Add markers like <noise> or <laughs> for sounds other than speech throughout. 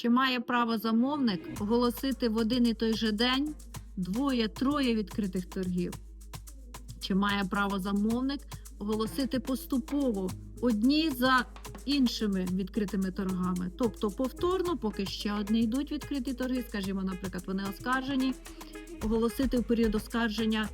Чи має право замовник оголосити в один і той же день двоє-троє відкритих торгів? Чи має право замовник оголосити поступово одні за іншими відкритими торгами? Тобто повторно, поки ще одні йдуть відкриті торги, скажімо, наприклад, вони оскаржені, оголосити в період оскарження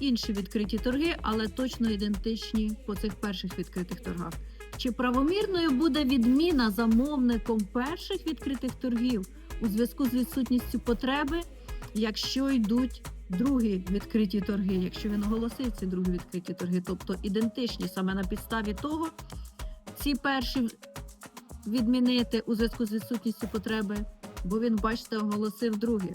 інші відкриті торги, але точно ідентичні по цих перших відкритих торгах. Чи правомірною буде відміна замовником перших відкритих торгів у зв'язку з відсутністю потреби, якщо йдуть другі відкриті торги, якщо він оголосив ці другі відкриті торги, тобто ідентичні саме на підставі того, ці перші відмінити у зв'язку з відсутністю потреби, бо він, бачите, оголосив другі.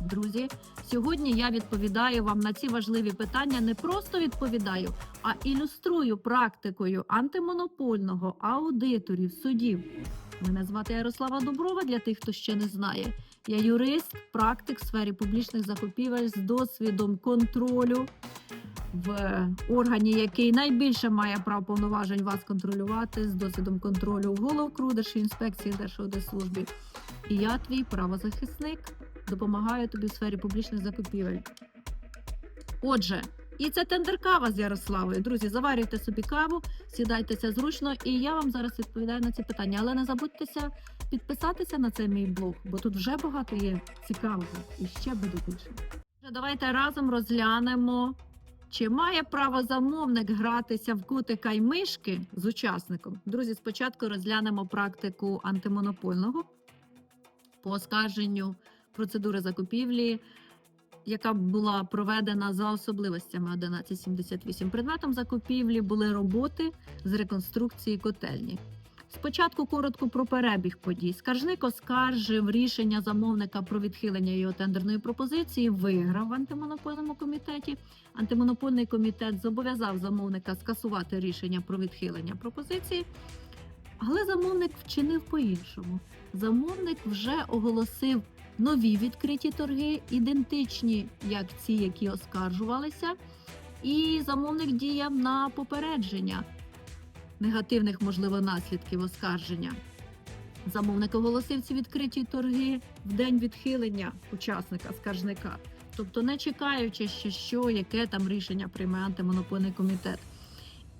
Друзі, сьогодні я відповідаю вам на ці важливі питання. Не просто відповідаю, а ілюструю практикою антимонопольного аудиторів судів. Мене звати Ярослава Доброва для тих, хто ще не знає. Я юрист, практик в сфері публічних закупівель з досвідом контролю в органі, який найбільше має прав повноважень вас контролювати, з досвідом контролю в головкру Держінспекції Держаудитслужбі. І я твій правозахисник допомагаю тобі в сфері публічних закупівель. Отже, і це тендеркава з Ярославою. Друзі, заварюйте собі каву, сідайтеся зручно, і я вам зараз відповідаю на ці питання. Але не забудьтеся підписатися на цей мій блог, бо тут вже багато є цікавого і ще буде більше. Давайте разом розглянемо, чи має право замовник гратися в кутика й мишки з учасником. Друзі, спочатку розглянемо практику антимонопольного по оскарженню процедури закупівлі, яка була проведена за особливостями 1178. Предметом закупівлі були роботи з реконструкції котельні. Спочатку коротко про перебіг подій. Скаржник оскаржив рішення замовника про відхилення його тендерної пропозиції, виграв в антимонопольному комітеті. Антимонопольний комітет зобов'язав замовника скасувати рішення про відхилення пропозиції, але замовник вчинив по-іншому. Замовник вже оголосив нові відкриті торги, ідентичні як ці, які оскаржувалися, і замовник діяв на попередження негативних, можливо, наслідків оскарження. Замовник оголосив ці відкриті торги в день відхилення учасника скаржника, тобто не чекаючи, ще що, яке там рішення прийме антимонопольний комітет.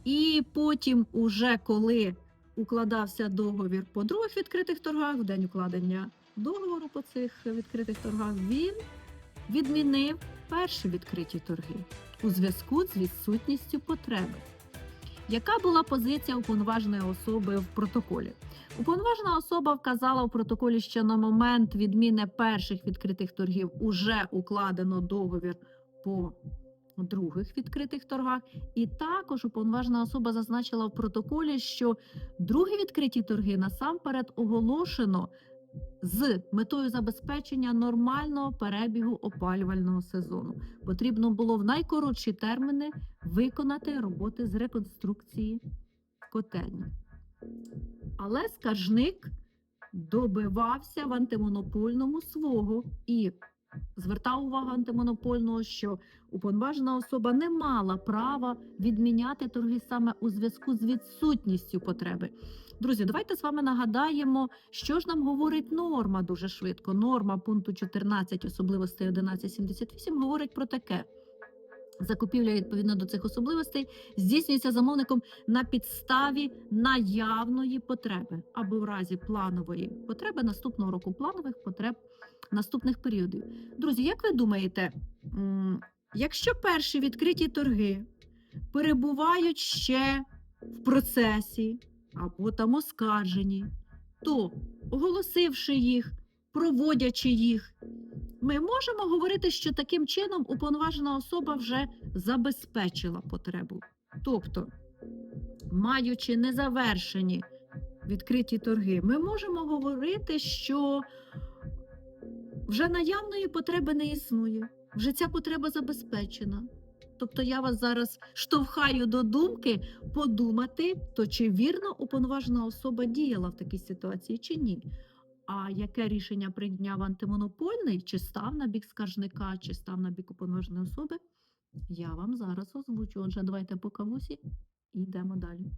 І потім, уже коли укладався договір по других відкритих торгах, в день укладення договору по цих відкритих торгах, він відмінив перші відкриті торги у зв'язку з відсутністю потреби. Яка була позиція уповноваженої особи в протоколі? Уповноважена особа вказала в протоколі, що на момент відміни перших відкритих торгів уже укладено договір по других відкритих торгах, і також уповноважена особа зазначила в протоколі, що другі відкриті торги насамперед оголошено з метою забезпечення нормального перебігу опалювального сезону. Потрібно було в найкоротші терміни виконати роботи з реконструкції котельні. Але скаржник добивався в антимонопольному свого і звертав увагу антимонопольного, що уповноважена особа не мала права відміняти торги саме у зв'язку з відсутністю потреби. Друзі, давайте з вами нагадаємо, що ж нам говорить норма дуже швидко. Норма пункту 14 особливостей 1178 говорить про таке. Закупівля відповідно до цих особливостей здійснюється замовником на підставі наявної потреби або в разі планової потреби наступного року планових потреб наступних періодів. Друзі, як ви думаєте, якщо перші відкриті торги перебувають ще в процесі або там оскаржені, то оголосивши їх, проводячи їх, ми можемо говорити, що таким чином уповноважена особа вже забезпечила потребу. Тобто, маючи незавершені відкриті торги, ми можемо говорити, що вже наявної потреби не існує, вже ця потреба забезпечена. Тобто я вас зараз штовхаю до думки подумати, то чи вірно уповноважена особа діяла в такій ситуації, чи ні. А яке рішення прийняв антимонопольний, чи став на бік скаржника, чи став на бік уповноваженої особи, я вам зараз озвучу. Отже, давайте по кавусі і йдемо далі.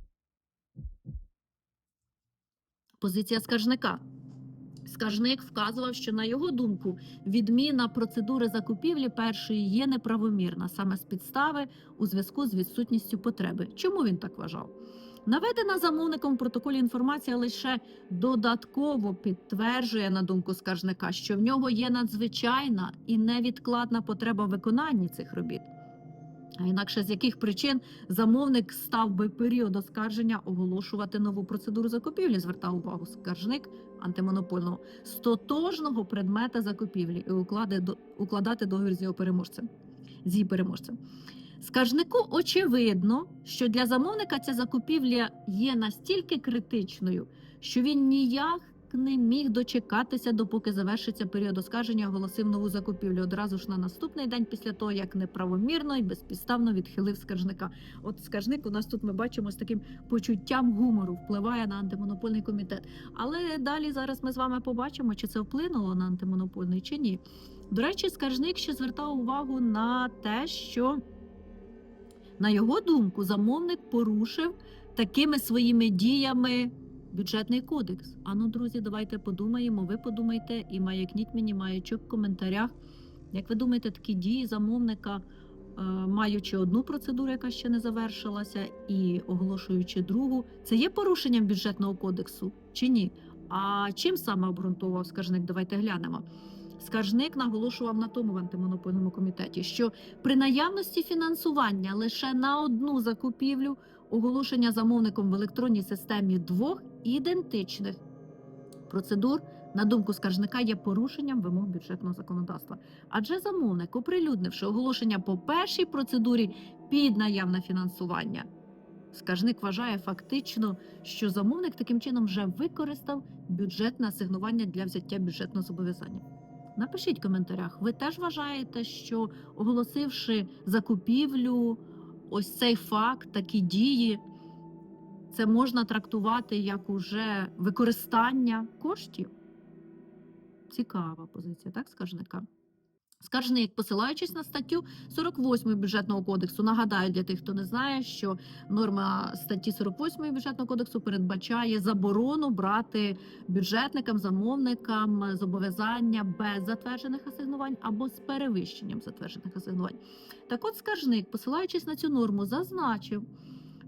Позиція скаржника. Скаржник вказував, що на його думку відміна процедури закупівлі першої є неправомірна саме з підстави у зв'язку з відсутністю потреби. Чому він так вважав? Наведена замовником в протоколі інформація лише додатково підтверджує, на думку скаржника, що в нього є надзвичайна і невідкладна потреба в виконанні цих робіт. А інакше з яких причин замовник став би період оскарження оголошувати нову процедуру закупівлі, звертав увагу скаржник антимонопольного з тотожного предмета закупівлі і укладати договір з його переможцем. З її переможцем. Скаржнику очевидно, що для замовника ця закупівля є настільки критичною, що він ніяк не міг дочекатися, допоки завершиться період оскарження, оголосив нову закупівлю одразу ж на наступний день після того, як неправомірно і безпідставно відхилив скаржника. От скаржник у нас тут ми бачимо з таким почуттям гумору впливає на антимонопольний комітет. Але далі зараз ми з вами побачимо, чи це вплинуло на антимонопольний чи ні. До речі, скаржник ще звертав увагу на те, що на його думку, замовник порушив такими своїми діями бюджетний кодекс. Ану, друзі, давайте подумаємо. Ви подумайте і маякніть мені маячок в коментарях. Як ви думаєте, такі дії замовника, е, маючи одну процедуру, яка ще не завершилася, і оголошуючи другу, це є порушенням бюджетного кодексу чи ні? А чим саме обґрунтував скаржник? Давайте глянемо. Скаржник наголошував на тому в антимонопольному комітеті, що при наявності фінансування лише на одну закупівлю оголошення замовником в електронній системі двох ідентичних процедур, на думку скаржника, є порушенням вимог бюджетного законодавства. Адже замовник, оприлюднивши оголошення по першій процедурі під наявне фінансування, скаржник вважає фактично, що замовник таким чином вже використав бюджетне асигнування для взяття бюджетного зобов'язання. Напишіть в коментарях, ви теж вважаєте, що оголосивши закупівлю, ось цей факт, такі дії, це можна трактувати як уже використання коштів? Цікава позиція, так, скаржника? Скаржник, посилаючись на статтю 48 бюджетного кодексу, нагадаю для тих, хто не знає, що норма статті 48 бюджетного кодексу передбачає заборону брати бюджетникам, замовникам зобов'язання без затверджених асигнувань або з перевищенням затверджених асигнувань. Так от скаржник, посилаючись на цю норму, зазначив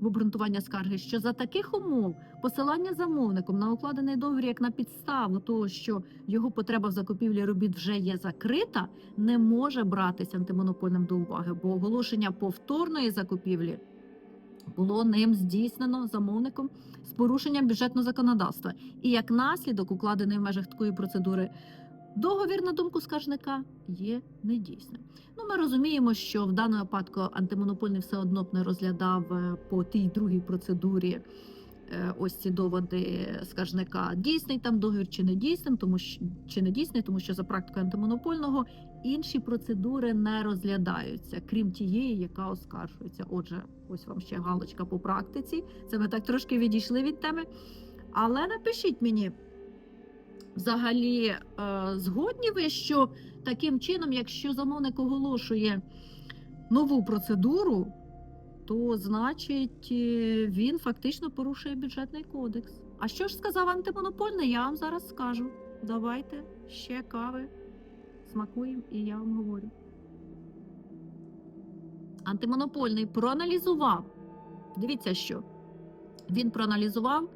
в обґрунтування скарги, що за таких умов посилання замовником на укладений договір як на підставу того, що його потреба в закупівлі робіт вже є закрита, не може братися антимонопольним до уваги, бо оголошення повторної закупівлі було ним здійснено замовником з порушенням бюджетного законодавства. І як наслідок, укладений в межах такої процедури, договір, на думку скаржника, є недійсним. Ну, ми розуміємо, що в даному випадку антимонопольний все одно б не розглядав е, по тій другій процедурі. е, Ось ці доводи скаржника дійсний там договір чи не дійсним, тому що чи не дійсний, тому що за практикою антимонопольного інші процедури не розглядаються, крім тієї, яка оскаржується. Отже, ось вам ще галочка по практиці. Це ми так трошки відійшли від теми. Але напишіть мені, взагалі, е, згодні ви, що таким чином, якщо замовник оголошує нову процедуру, то значить е, він фактично порушує бюджетний кодекс. А що ж сказав антимонопольний, я вам зараз скажу. Давайте ще кави смакуємо, і я вам говорю. Антимонопольний проаналізував. Дивіться, що він проаналізував,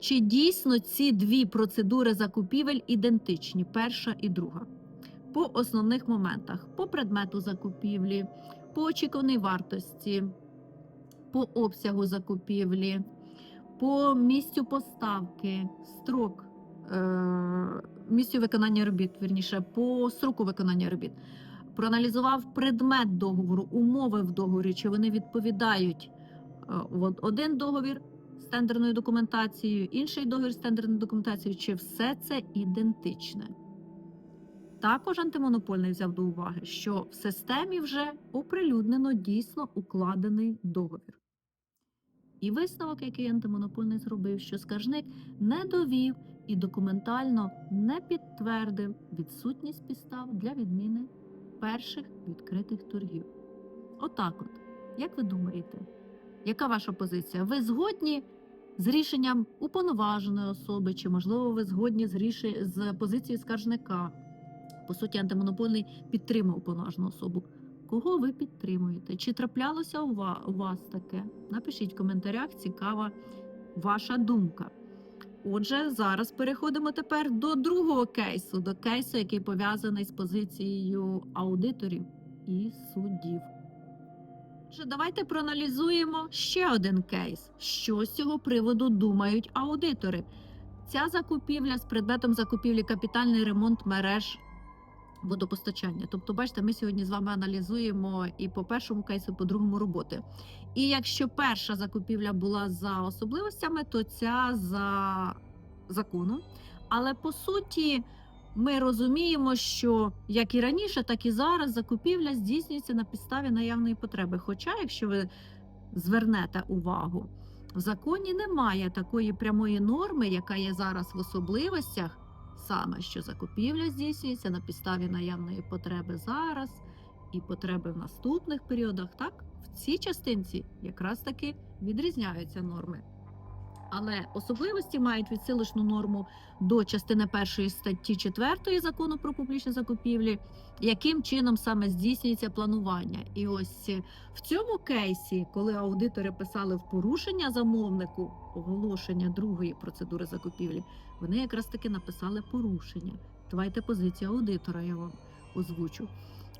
чи дійсно ці дві процедури закупівель ідентичні, перша і друга. По основних моментах: по предмету закупівлі, по очікуваній вартості, по обсягу закупівлі, по місцю поставки, строк е, місцю виконання робіт, вірніше, по строку виконання робіт. Проаналізував предмет договору, умови в договорі, чи вони відповідають е, один договір тендерною документацією, інший договір з тендерною документацією, чи все це ідентичне. Також антимонопольний взяв до уваги, що в системі вже оприлюднено дійсно укладений договір. І висновок, який антимонопольний зробив, що скаржник не довів і документально не підтвердив відсутність підстав для відміни перших відкритих торгів. Отак от. Як ви думаєте, яка ваша позиція? Ви згодні з рішенням уповноваженої особи, чи можливо ви згодні з рішень з позицією скаржника. По суті, антимонопольний підтримує уповноважену особу. Кого ви підтримуєте? Чи траплялося у вас таке? Напишіть в коментарях, цікава ваша думка. Отже, зараз переходимо тепер до другого кейсу, до кейсу, який пов'язаний з позицією аудиторів і суддів. Отже, давайте проаналізуємо ще один кейс. Що з цього приводу думають аудитори? Ця закупівля з предметом закупівлі капітальний ремонт мереж водопостачання. Тобто, бачите, ми сьогодні з вами аналізуємо і по першому кейсу, і по другому роботи. І якщо перша закупівля була за особливостями, то ця за законом. Але по суті, ми розуміємо, що як і раніше, так і зараз закупівля здійснюється на підставі наявної потреби. Хоча, якщо ви звернете увагу, в законі немає такої прямої норми, яка є зараз в особливостях, саме що закупівля здійснюється на підставі наявної потреби зараз і потреби в наступних періодах. Так, в цій частинці якраз таки відрізняються норми. Але особливості мають відсилочну норму до частини першої статті 4 закону про публічні закупівлі, яким чином саме здійснюється планування. І ось е, в цьому кейсі, коли аудитори писали в порушення замовнику оголошення другої процедури закупівлі, вони якраз таки написали порушення. Давайте позицію аудитора, я вам озвучу.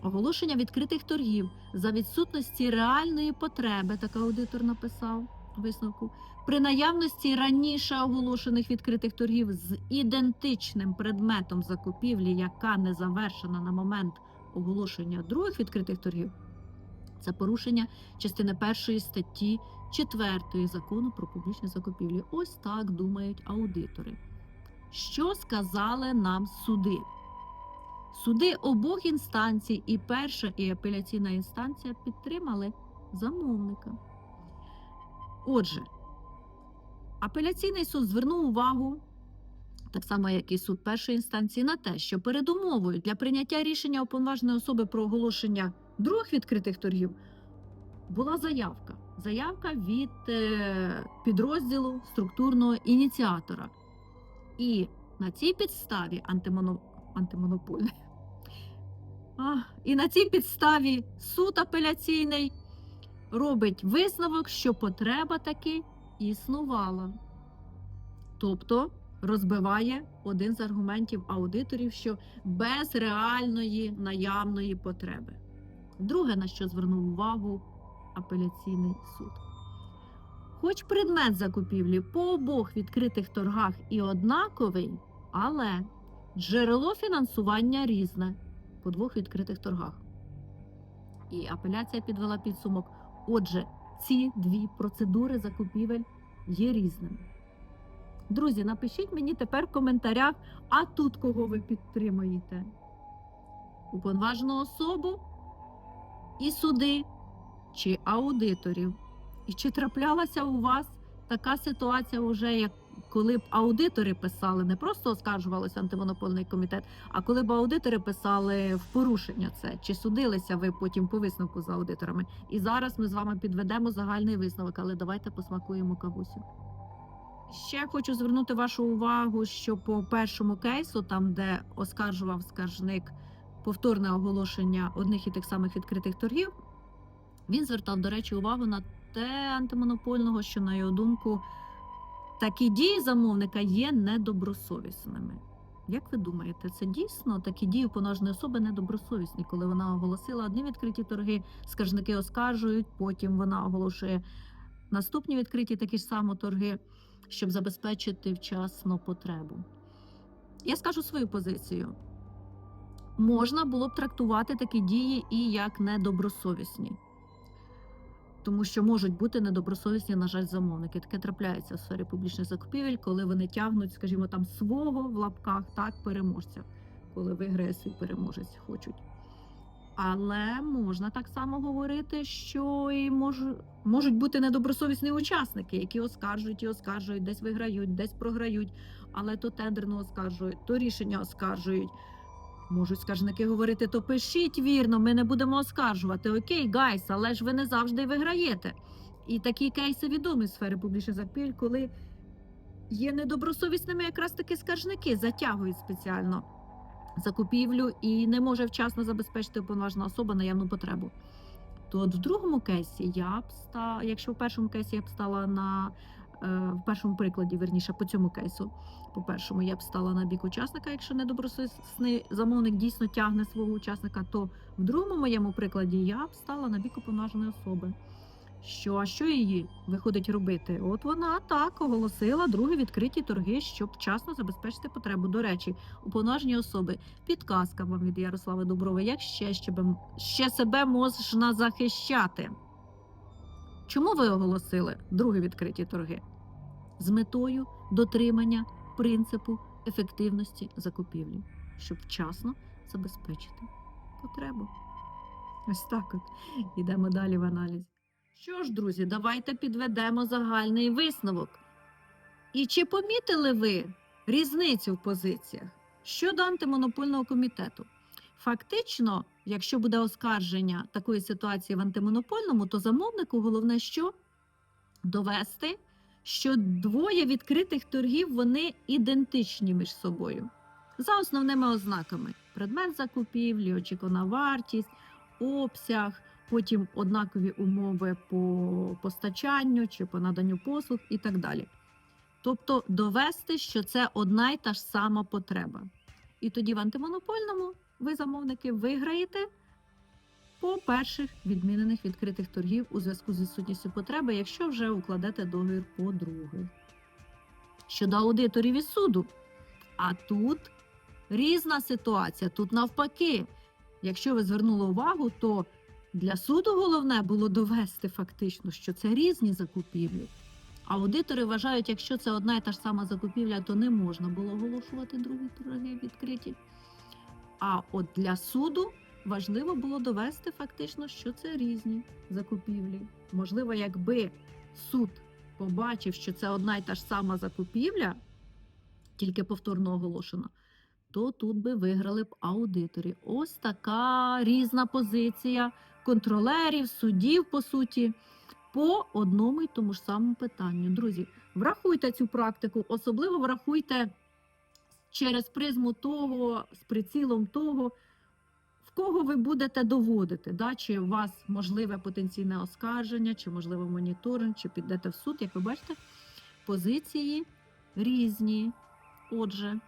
Оголошення відкритих торгів за відсутності реальної потреби, так аудитор написав висновку. При наявності раніше оголошених відкритих торгів з ідентичним предметом закупівлі, яка не завершена на момент оголошення других відкритих торгів, це порушення частини першої статті 4 закону про публічні закупівлі. Ось так думають аудитори. Що сказали нам суди? Суди обох інстанцій, і перша, і апеляційна інстанція підтримали замовника. Отже, апеляційний суд звернув увагу, так само як і суд першої інстанції, на те, що передумовою для прийняття рішення уповноваженої особи про оголошення других відкритих торгів була заявка. Заявка від е, підрозділу структурного ініціатора. І на цій підставі антимоно... антимонопольний. <laughs> А, і на цій підставі суд апеляційний робить висновок, що потреба таки існувала. Тобто розбиває один з аргументів аудиторів, що без реальної наявної потреби. Друге, на що звернув увагу апеляційний суд. Хоч предмет закупівлі по обох відкритих торгах і однаковий, але джерело фінансування різне по двох відкритих торгах. І апеляція підвела підсумок. Отже, ці дві процедури закупівель є різними. Друзі, напишіть мені тепер в коментарях, а тут кого ви підтримуєте? Уповноважену особу і суди чи аудиторів. І чи траплялася у вас така ситуація, вже, як коли б аудитори писали, не просто оскаржувалося антимонопольний комітет, а коли б аудитори писали в порушення це, чи судилися ви потім по висновку з аудиторами? І зараз ми з вами підведемо загальний висновок, але давайте посмакуємо кавусю. Ще хочу звернути вашу увагу, що по першому кейсу, там де оскаржував скаржник повторне оголошення одних і тих самих відкритих торгів, він звертав, до речі, увагу на те антимонопольного, що, на його думку, такі дії замовника є недобросовісними. Як ви думаєте, це дійсно такі дії уповноваженої особи недобросовісні, коли вона оголосила одні відкриті торги, скаржники оскаржують, потім вона оголошує наступні відкриті такі ж самі торги, щоб забезпечити вчасно потребу. Я скажу свою позицію. Можна було б трактувати такі дії і як недобросовісні тому що можуть бути недобросовісні, на жаль, замовники. Таке трапляється в сфері публічних закупівель, коли вони тягнуть, скажімо, там свого в лапках так переможця, коли виграє свій переможець, хочуть. Але можна так само говорити, що і мож, можуть бути недобросовісні учасники, які оскаржують і оскаржують, десь виграють, десь програють, але то тендерно оскаржують, то рішення оскаржують. Можуть скаржники говорити, то пишіть вірно, ми не будемо оскаржувати. Окей, гайс, але ж ви не завжди виграєте. І такі кейси відомі з сфери публічних закупівель, коли є недобросовісними якраз таки скаржники, затягують спеціально закупівлю і не може вчасно забезпечити уповноважена особа наявну потребу. То от в другому кейсі я б ста, якщо в першому кейсі я б стала на в першому прикладі, верніше по цьому кейсу, по першому я б стала на бік учасника, якщо недобросовісний замовник дійсно тягне свого учасника, то в другому моєму прикладі я б стала на бік уповноваженої особи. Що, а що її виходить робити? От вона так оголосила другі відкриті торги, щоб вчасно забезпечити потребу. До речі, уповноважені особи. Підказка вам від Ярослави Дуброви, як ще, ще, ще себе можна захищати. Чому ви оголосили другі відкриті торги? З метою дотримання принципу ефективності закупівлі, щоб вчасно забезпечити потребу. Ось так от. Ідемо далі в аналізі. Що ж, друзі, давайте підведемо загальний висновок. І чи помітили ви різницю в позиціях щодо антимонопольного комітету? Фактично, якщо буде оскарження такої ситуації в антимонопольному, то замовнику головне що? Довести, що двоє відкритих торгів вони ідентичні між собою за основними ознаками: предмет закупівлі, очікувана вартість, обсяг, потім однакові умови по постачанню чи по наданню послуг і так далі. Тобто довести, що це одна й та ж сама потреба. І тоді в антимонопольному ви, замовники, виграєте по перших відмінених відкритих торгів у зв'язку з відсутністю потреби, якщо вже укладете договір по других. Щодо аудиторів і суду, а тут різна ситуація. Тут навпаки, якщо ви звернули увагу, то для суду головне було довести фактично, що це різні закупівлі. Аудитори вважають, якщо це одна і та ж сама закупівля, то не можна було оголошувати другі торги відкриті. А от для суду важливо було довести фактично, що це різні закупівлі. Можливо, якби суд побачив, що це одна і та ж сама закупівля, тільки повторно оголошена, то тут би виграли б аудиторі. Ось така різна позиція контролерів, суддів, по суті, по одному й тому ж самому питанню. Друзі, врахуйте цю практику, особливо врахуйте через призму того, з прицілом того, в кого ви будете доводити, да? чи у вас можливе потенційне оскарження, чи можливо моніторинг, чи підете в суд. Як ви бачите, позиції різні. Отже,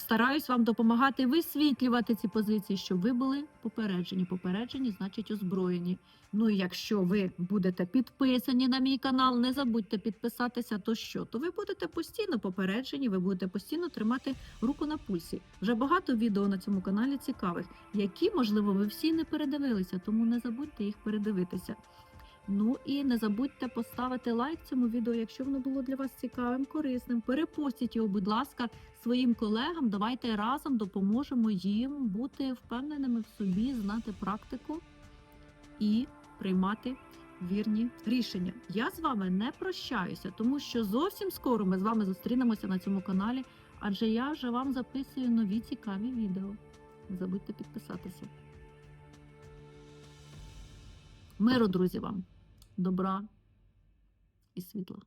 стараюсь вам допомагати висвітлювати ці позиції, щоб ви були попереджені. Попереджені значить озброєні. Ну і якщо ви будете підписані на мій канал, не забудьте підписатися, то що? То ви будете постійно попереджені, ви будете постійно тримати руку на пульсі. Вже багато відео на цьому каналі цікавих, які, можливо, ви всі не передивилися, тому не забудьте їх передивитися. Ну і не забудьте поставити лайк цьому відео, якщо воно було для вас цікавим, корисним. Перепостіть його, будь ласка, своїм колегам. Давайте разом допоможемо їм бути впевненими в собі, знати практику і приймати вірні рішення. Я з вами не прощаюся, тому що зовсім скоро ми з вами зустрінемося на цьому каналі, адже я вже вам записую нові цікаві відео. Не забудьте підписатися. Миру, друзі, вам, добра і світла.